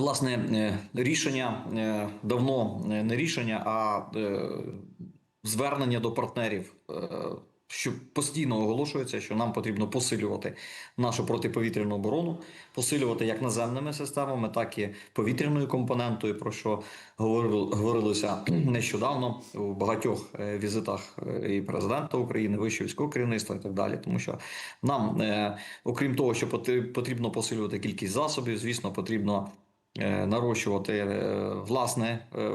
Власне, е, рішення е, давно е, не рішення, а звернення до партнерів, що постійно оголошується, що нам потрібно посилювати нашу протиповітряну оборону, посилювати як наземними системами, так і повітряною компонентою, про що говорил- говорилося нещодавно у багатьох візитах і президента України, вищого військового керівництва і так далі. Тому що нам, окрім того, що потрібно посилювати кількість засобів, звісно, потрібно нарощувати е, власне. е,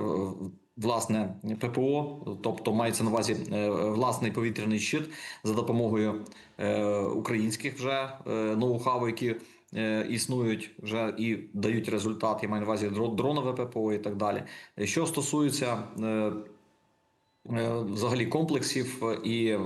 Власне ППО, тобто мається на увазі е, власний повітряний щит за допомогою е, українських вже е, ноу-хау, які е, існують вже і дають результат. Я маю на увазі дронове ППО і так далі. Що стосується е, е, взагалі комплексів і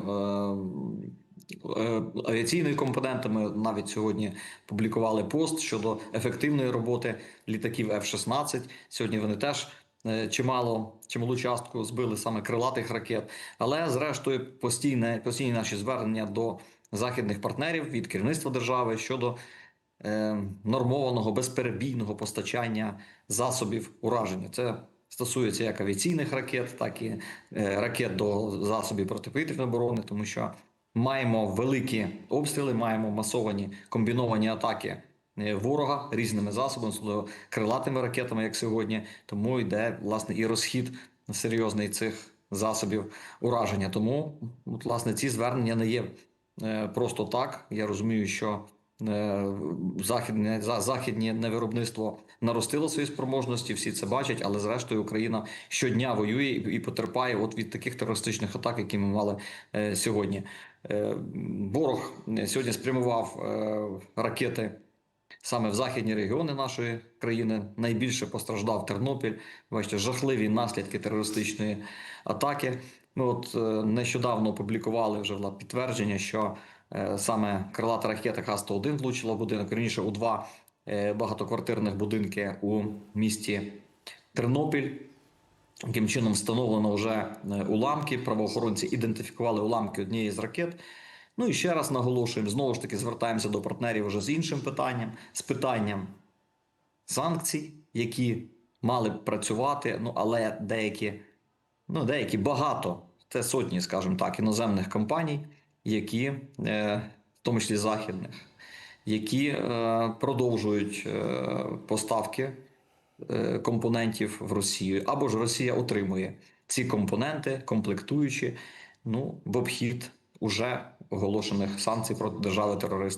е, е, авіаційної компоненти, ми навіть сьогодні публікували пост щодо ефективної роботи літаків F-16. Сьогодні вони теж е, чимало, чималу частку збили саме крилатих ракет. Але зрештою постійне, постійні наші звернення до західних партнерів від керівництва держави щодо е, нормованого безперебійного постачання засобів ураження. Це стосується як авіаційних ракет, так і е, ракет до засобів протиповітряної оборони, тому що маємо великі обстріли, маємо масовані комбіновані атаки е, ворога різними засобами, особливо крилатими ракетами, як сьогодні. Тому йде власне і розхід серйозний цих засобів ураження. Тому, от, власне, ці звернення не є е, просто так. Я розумію, що е, західне за- західнє невиробництво наростило свої спроможності, всі це бачать, але зрештою Україна щодня воює і потерпає от від таких терористичних атак, які ми мали е, сьогодні. Е, Ворог сьогодні спрямував ракети. Саме в західні регіони нашої країни найбільше постраждав Тернопіль. Бачите, жахливі наслідки терористичної атаки. Ми от е, нещодавно опублікували вже влад, підтвердження, що е, саме крилата ракета Х-101 влучила в будинок, раніше у два е, багатоквартирних будинки у місті Тернопіль. Яким чином встановлено вже уламки. Правоохоронці ідентифікували уламки однієї з ракет. Ну і ще раз наголошуємо: знову ж таки звертаємося до партнерів вже з іншим питанням, з питанням санкцій, які мали б працювати, ну але деякі, ну деякі багато, це сотні, скажімо так, іноземних компаній, які, е, в тому числі західних, які е, продовжують е, поставки компонентів в Росію, або ж Росія отримує ці компоненти, комплектуючі, ну в обхід уже оголошених санкцій проти держави терориста.